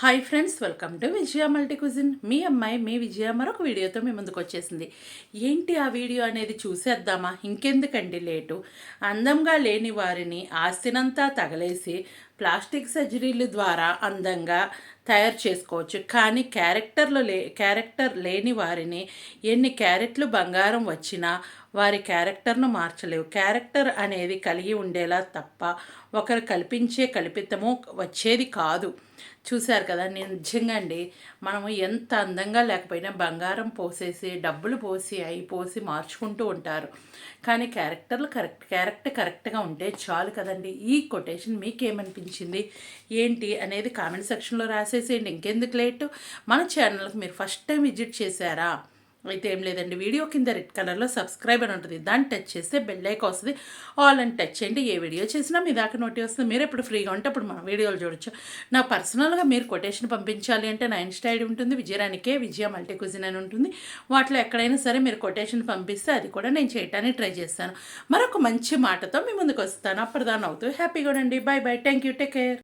Hi friends welcome to Vijaya multi cuisine మీ అమ్మాయి మీ విజయ మరొక వీడియోతో మీ ముందుకు వచ్చేసింది. ఏంటి ఆ వీడియో అనేది చూసేద్దామా? ఇంకెందుకండి లేటు. అందంగా లేని వారిని ఆస్తినంతా తగలేసి ప్లాస్టిక్ సర్జరీల ద్వారా అందంగా తయారు చేసుకోవచ్చు. కానీ క్యారెక్టర్లో లే క్యారెక్టర్ లేని వారిని ఎన్ని క్యారెట్లు బంగారం వచ్చినా వారి క్యారెక్టర్ను మార్చలేవు. క్యారెక్టర్ అనేది కలిగి ఉండేలా తప్ప ఒకరు కల్పించే కల్పితము వచ్చేది కాదు. చూశారు కదా నిజంగా అండి. మనము ఎంత అందంగా లేకపోయినా బంగారం పోసేసి డబ్బులు పోసి అయి పోసి మార్చుకుంటూ ఉంటారు. కానీ క్యారెక్టర్లు కరెక్ట్ క్యారెక్టర్ కరెక్ట్గా ఉంటే చాలు కదండి. ఈ కొటేషన్ మీకేమనిపించింది? ఏంటి అనేది కామెంట్ సెక్షన్లో చేసేయండి. ఇంకెందుకు లేటు? మన ఛానల్కి మీరు ఫస్ట్ టైం విజిట్ చేశారా? అయితే ఏం లేదండి. వీడియో కింద రెడ్ కలర్లో సబ్స్క్రైబ్ అని ఉంటుంది. దాన్ని టచ్ చేస్తే బెల్ ఐక్ వస్తుంది. ఆల్ అని టచ్ చేయండి. ఏ వీడియో చేసినా మీ దాకా నోటి వస్తుంది. మీరు ఎప్పుడు ఫ్రీగా ఉంటే అప్పుడు మన వీడియోలు చూడొచ్చు. నా పర్సనల్గా మీరు కొటేషన్ పంపించాలి అంటే నా ఇన్స్టా ఐడి ఉంటుంది. విజయరానికే విజయ మల్టీ కుజిన్ అని ఉంటుంది. వాటిలో ఎక్కడైనా సరే మీరు కొటేషన్ పంపిస్తే అది కూడా నేను చేయటానికి ట్రై చేస్తాను. మరొక మంచి మాటతో మీ ముందుకు వస్తాను. దాని అవుతూ హ్యాపీగా ఉండండి. Bye bye thank you. Take care.